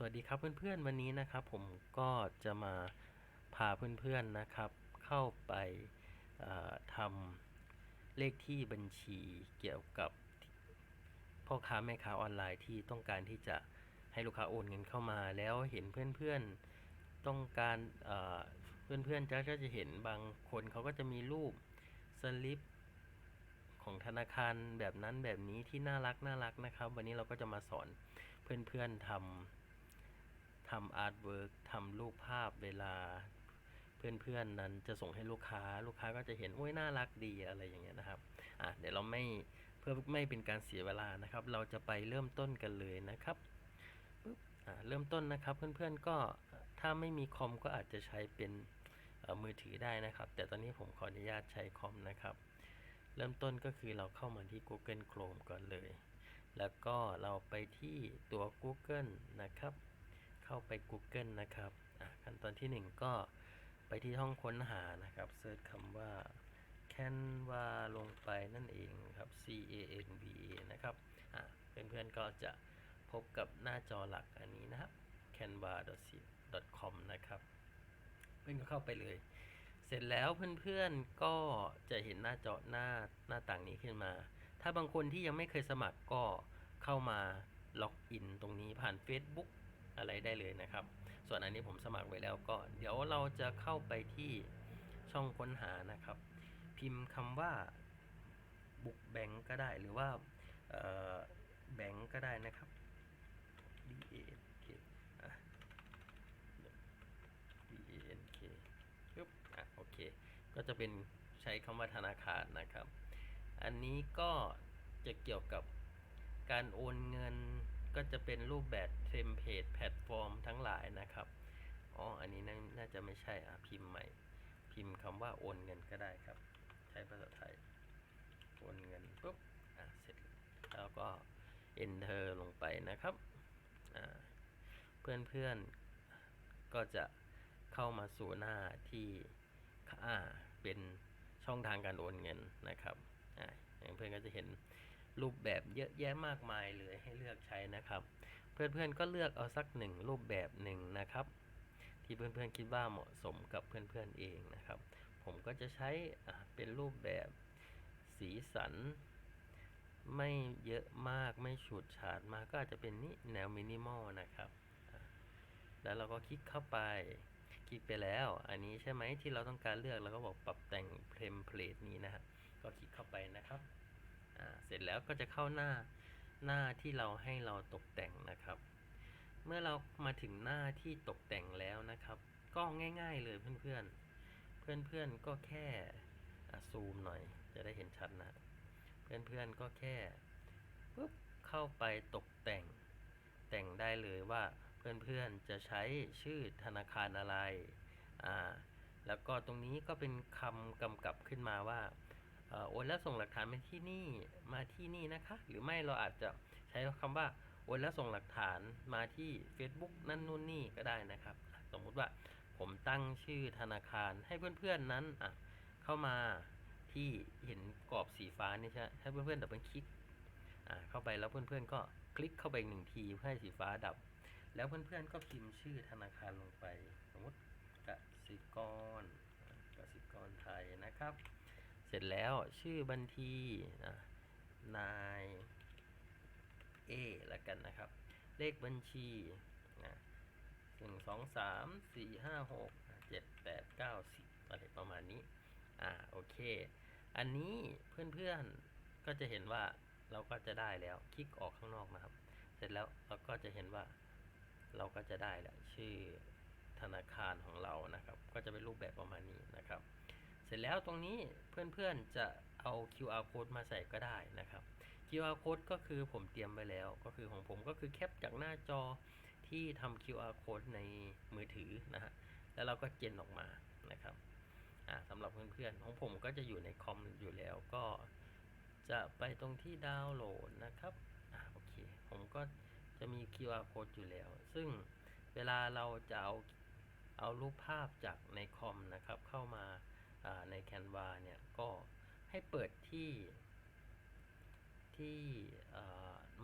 สวัสดีครับเพื่อนๆวันนี้นะครับ ผมก็จะมาพาเพื่อนๆนะครับ เข้าไปทำเลขที่บัญชีเกี่ยวกับพ่อค้าแม่ค้าออนไลน์ที่ต้องการที่จะให้ลูกค้าโอนเงินเข้ามา แล้วเห็นเพื่อนๆต้องการเอ่อเพื่อนๆจะก็จะเห็นบางคนเขาก็จะมีรูปสลิปของธนาคารแบบนั้นแบบนี้ที่น่ารักน่ารักนะครับ วันนี้เราก็จะมาสอนเพื่อนๆทำ ทำอาร์ตเวิร์กทำรูปภาพเวลาเพื่อนๆนั้นจะส่งให้ลูกค้า ลูกค้าก็จะเห็นโอ้ยน่ารักดีอะไรอย่างเงี้ยนะครับอะเดี๋ยวเราไม่เพื่อไม่เป็นการเสียเวลานะครับ เราจะไปเริ่มต้นกันเลยนะครับปึ๊บอะเริ่มต้นนะครับเพื่อนๆก็ถ้าไม่มีคอมก็อาจจะใช้เป็นมือถือได้นะครับ แต่ตอนนี้ผมขออนุญาตใช้คอมนะครับ เริ่มต้นก็คือเราเข้ามาที่ Google Chrome ก่อนเลย แล้วก็เราไปที่ตัว Google นะครับ เข้าไป Google นะครับอะขั้นตอนที่ 1 ก็ไปที่ห้องค้นหานะครับเซิร์ชคำว่า Canva ลงไปนั่นเองครับ C A N V A นะครับอะเพื่อนๆก็จะพบกับหน้าจอหลักอันนี้นะครับ canva.com นะครับเพื่อนก็เข้าไปเลย เสร็จแล้วเพื่อนๆก็จะเห็นหน้าจอหน้าหน้าต่างนี้ขึ้นมา ถ้าบางคนที่ยังไม่เคยสมัครก็เข้ามาล็อกอินตรงนี้ผ่าน Facebook อะไรได้เลยนะครับ ส่วนอันนี้ผมสมัครไว้แล้วก็ เดี๋ยวเราจะเข้าไปที่ช่องค้นหานะครับ พิมพ์คำว่าบุกแบงก็ได้หรือว่าแบงก็ได้นะครับ B A N K B A N K ปึ๊บอะโอเค ก็จะเป็นใช้คำว่าธนาคารนะครับ อันนี้ก็จะเกี่ยวกับการโอนเงิน ก็จะเป็นรูปแบบเทมเพลตแพลตฟอร์มทั้งหลายนะครับ อ๋อ อันนี้น่าจะไม่ใช่อะพิมพ์ใหม่ พิมพ์คำว่าโอนเงินก็ได้ครับ ใช้ภาษาไทย โอนเงินปุ๊บ อะ เสร็จ แล้วก็ enter ลงไปนะครับ อ่า เพื่อนๆ ก็จะเข้ามาสู่หน้าที่อ่าเป็นช่องทางการโอนเงินนะครับ อ่าอย่างเพื่อนก็จะเห็น รูปแบบเยอะแยะมากมายเลยให้เลือกใช้นะครับ เพื่อนๆก็เลือกเอาสักหนึ่งรูปแบบหนึ่งนะครับ ที่เพื่อนๆคิดว่าเหมาะสมกับเพื่อนๆเองนะครับ ผมก็จะใช้เป็นรูปแบบสีสัน ไม่เยอะมากไม่ฉูดฉาดมากก็อาจจะเป็นนี่แนวมินิมอลนะครับแล้วเราก็คลิกเข้าไปคลิกไปแล้ว อันนี้ใช่ไหมที่เราต้องการเลือกเราก็บอกปรับแต่งเทมเพลตนี้นะครับก็คลิกเข้าไปนะครับ เสร็จแล้วก็จะเข้าหน้าหน้าที่เราให้เราตกแต่งนะครับ เมื่อเรามาถึงหน้าที่ตกแต่งแล้วนะครับ ก็ง่าย ๆเลยเพื่อนๆ เพื่อนๆก็แค่ซูมหน่อย จะได้เห็นชัดนะ เพื่อนๆก็แค่ปุ๊บเข้าไปตกแต่ง แต่งได้เลยว่าเพื่อนๆจะใช้ชื่อธนาคารอะไรอ่าแล้วก็ตรงนี้ก็เป็นคำกำกับขึ้นมาว่า โอนแล้วส่งหลักฐานมาที่นี่มาที่นี่นะคะ หรือไม่เราอาจจะใช้คำว่าโอนแล้วส่งหลักฐานมาที่ Facebook นั่นนู่นนี่ก็ได้นะครับ สมมุติว่าผมตั้งชื่อธนาคารให้เพื่อนๆนั้นอะเข้ามาที่เห็นกรอบสีฟ้านี่ใช่ไหมให้เพื่อนๆดับเบิลคลิกอ่าเข้าไปแล้วเพื่อนๆก็คลิกเข้าไปหนึ่งทีเพื่อให้สีฟ้าดับ แล้วเพื่อนๆก็พิมพ์ชื่อธนาคารลงไป สมมติกสิกรกสิกรไทยนะครับ เสร็จแล้วชื่อบัญชีอะนายเอล้วกันนะครับ เลขบัญชีนะหนึ่งสองสามสี่ห้าหกเจ็ดแปดเก้าสิบอะไรประมาณนี้ อ่าโอเค อันนี้เพื่อนๆก็จะเห็นว่าเราก็จะได้แล้ว คลิกออกข้างนอกนะครับ เสร็จแล้วเราก็จะเห็นว่าเราก็จะได้แล้วชื่อธนาคารของเรานะครับ ก็จะเป็นรูปแบบประมาณนี้นะครับ เสร็จแล้วตรงนี้เพื่อนๆจะเอา QR code มาใส่ก็ได้นะครับ QR code ก็คือผมเตรียมไว้แล้ว ก็คือของผมก็คือแคปจากหน้าจอที่ทำ QR code ในมือถือนะฮะ แล้วเราก็เจนออกมานะครับสำหรับเพื่อนๆของผมก็จะอยู่ในคอมอยู่แล้วก็จะไปตรงที่ดาวน์โหลดนะครับอโอเค ผมก็จะมี QR code อยู่แล้ว ซึ่งเวลาเราจะเอาเอารูปภาพจากในคอมนะครับ เข้ามา ใน Canva เนี่ยก็ให้เปิดที่ที่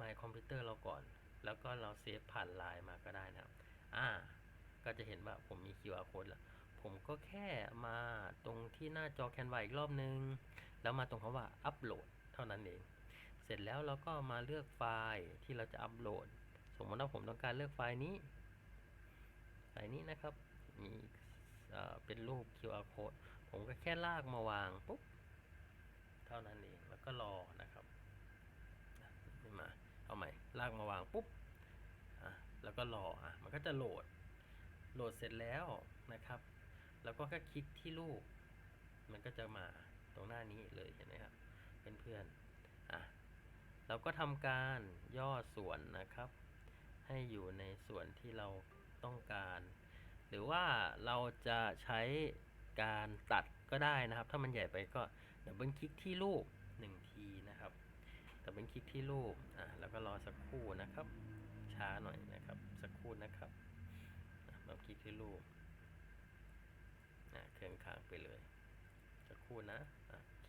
My Computer เราก่อน แล้วก็เราเซฟผ่านไลน์มาก็ได้นะครับ อ่า ก็จะเห็นว่าผมมี QR code แล้ว ผมก็แค่มาตรงที่หน้าจอแคนวาอีกรอบนึง แล้วมาตรงคำว่าอัปโหลดเท่านั้นเอง เสร็จแล้วเราก็มาเลือกไฟล์ที่เราจะอัปโหลด สมมติว่าผมต้องการเลือกไฟล์นี้ ไฟล์นี้นะครับ มีเอ่อเป็นรูป QR code ผมก็แค่ลากมาวางปุ๊บเท่านั้นเองแล้วก็รอนะครับนี่มาเอาใหม่ลากมาวางปุ๊บอะแล้วก็รออะมันก็จะโหลด โหลดเสร็จแล้วนะครับ แล้วก็แค่คลิกที่รูป มันก็จะมาตรงหน้านี้เลยเห็นไหมครับเพื่อนๆอะเราก็ทำการย่อส่วนนะครับ ให้อยู่ในส่วนที่เราต้องการ หรือว่าเราจะใช้ การตัดก็ได้นะครับ ถ้ามันใหญ่ไปก็ดับเบิลคลิกที่รูปหนึ่งทีนะครับดับเบิลคลิกที่รูปอะแล้วก็รอสักครู่นะครับ ช้าหน่อยนะครับ สักครู่นะครับอะเราคลิกที่รูปอะเครื่องค้างไปเลยสักครู่นะอะโอเค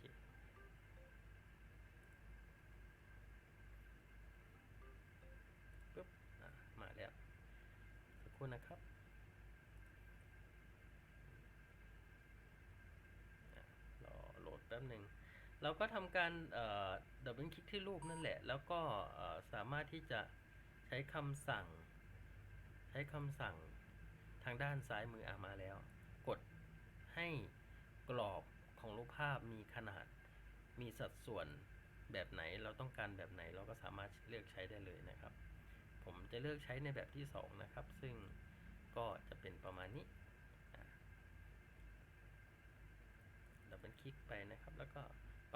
ปึ๊บอะมาแล้วสักครู่นะครับอะรอโหลดแป๊บหนึ่ง เราก็ทำการดับเบิลคลิกที่รูปนั่นแหละ แล้วก็สามารถที่จะใช้คำสั่ง ใช้คำสั่งทางด้านซ้ายมืออามาแล้ว กดให้กรอบของรูปภาพมีขนาด มีสัดส่วนแบบไหนเราต้องการแบบไหนเราก็สามารถเลือกใช้ได้เลยนะครับ ผมจะเลือกใช้ในแบบที่ 2 นะครับ ซึ่งก็จะเป็นประมาณนี้อะดับเบิลคลิกไปนะครับแล้วก็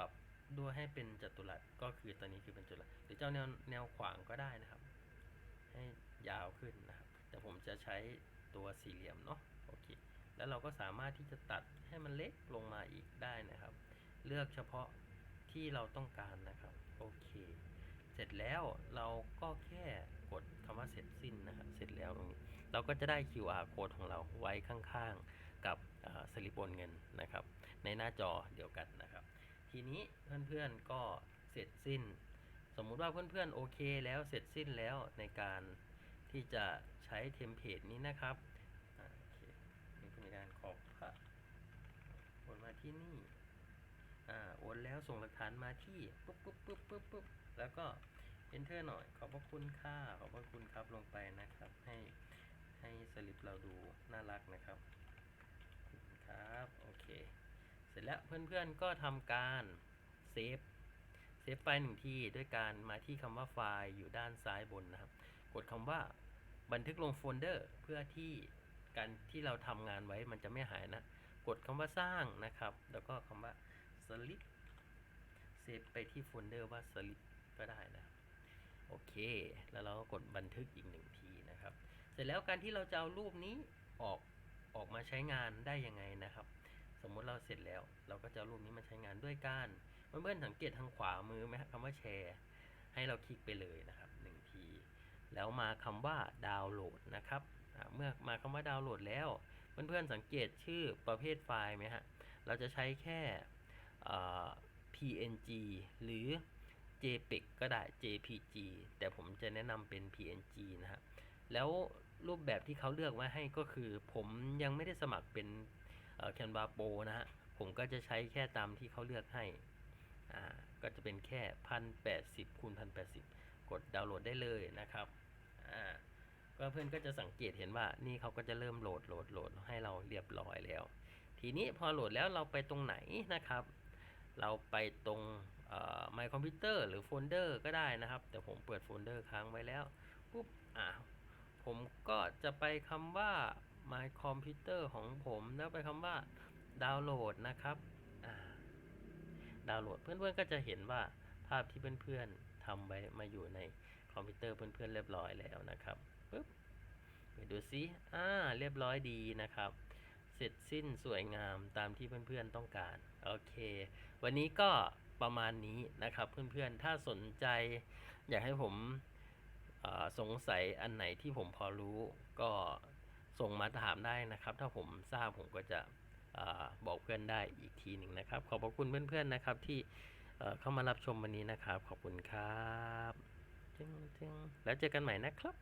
ปรับด้วยให้เป็นจัตุรัสก็คือตอนนี้คือเป็นจัตุรัสหรือเจ้าแนวแนวขวางก็ได้นะครับ ให้ยาวขึ้นนะครับ แต่ผมจะใช้ตัวสี่เหลี่ยมเนาะโอเคแล้วเราก็สามารถที่จะตัดให้มันเล็กลงมาอีกได้นะครับ เลือกเฉพาะที่เราต้องการนะครับโอเค เสร็จแล้วเราก็แค่กดคำว่าเสร็จสิ้นนะครับ เสร็จแล้วตรงนี้เราก็จะได้ QR code ของเราไว้ข้างๆ กับสลิปโอนเงินนะครับ ในหน้าจอเดียวกันนะครับ ทีนี้เพื่อนๆก็เสร็จสิ้น สมมุติว่าเพื่อนๆโอเคแล้วเสร็จสิ้นแล้วในการที่จะใช้เทมเพลตนี้นะครับอ่าโอเคนี่เป็นการขอบพระโอนมาที่นี่อ่าโอนแล้วส่งหลักฐานมาที่ปุ๊บปุ๊บปุ๊บปุ๊บปุ๊บแล้วก็ enter หน่อย ขอบพระคุณค่าขอบพระคุณครับลงไปนะครับ ให้ให้สลิปเราดูน่ารักนะครับ ครับ โอเค เสร็จแล้วเพื่อนๆก็ทำการเซฟเซฟไฟล์หนึ่งที่ด้วยการมาที่คำว่าไฟล์อยู่ด้านซ้ายบนนะครับ กดคำว่าบันทึกลงโฟลเดอร์เพื่อที่การที่เราทำงานไว้มันจะไม่หายนะ กดคำว่าสร้างนะครับ แล้วก็คำว่า slip เซฟไปที่โฟลเดอร์ว่า slip ก็ได้นะโอเค แล้วเราก็กดบันทึกอีกหนึ่งทีนะครับ เสร็จแล้วการที่เราจะเอารูปนี้ออกออกมาใช้งานได้ยังไงนะครับ สมมุติเราเสร็จแล้ว เราก็จะรูปนี้มาใช้งานด้วยการเพื่อนๆสังเกตทางขวามือไหมครับคำว่าแชร์ ให้เราคลิกไปเลยนะครับหนึ่งทีแล้วมาคำว่าดาวน์โหลดนะครับเมื่อมาคำว่าดาวน์โหลดแล้ว เพื่อนๆสังเกตชื่อประเภทไฟล์ไหมฮะเราจะใช้แค่เอ่อ PNG หรือ JPEG ก็ได้ JPG แต่ผมจะแนะนำเป็น PNG นะฮะแล้วรูปแบบที่เขาเลือกไว้ให้ก็คือ ผมยังไม่ได้สมัครเป็น เอ่อ Canva Pro นะฮะผมก็จะใช้แค่ตามที่เขาเลือกให้อ่าก็จะเป็นแค่พันแปดสิบคูณพันแปดสิบกดดาวน์โหลดได้เลยนะครับอ่าก็เพื่อนก็จะสังเกตเห็นว่านี่เขาก็จะเริ่มโหลดโหลดโหลดให้เราเรียบร้อยแล้ว ทีนี้พอโหลดแล้วเราไปตรงไหนนะครับ เราไปตรงเอ่อ My Computer หรือโฟลเดอร์ก็ได้นะครับ แต่ผมเปิดโฟลเดอร์ค้างไว้แล้วปุ๊บอ่าผมก็จะไปคำว่า My Computer ของผมแล้วไปคำว่าดาวน์โหลดนะครับดาวน์โหลดเพื่อนๆก็จะเห็นว่าภาพที่เพื่อนๆทำไว้มาอยู่ในคอมพิวเตอร์เพื่อนๆเรียบร้อยแล้วนะครับปุ๊บไปดูซิอ่าเรียบร้อยดีนะครับ เสร็จสิ้นสวยงามตามที่เพื่อนๆต้องการ โอเค วันนี้ก็ประมาณนี้นะครับ เพื่อนๆ ถ้าสนใจ อยากให้ผมสงสัยอันไหนที่ผมพอรู้ก็ ส่งมาถามได้นะครับ ถ้าผมทราบผมก็จะอบอกเพื่อนได้อีกทีหนึ่งนะครับ ขอบพระคุณเพื่อนๆนะครับที่เข้ามารับชมวันนี้นะครับ ขอบคุณครับจึงจึงแล้วเจอกันใหม่นะครับ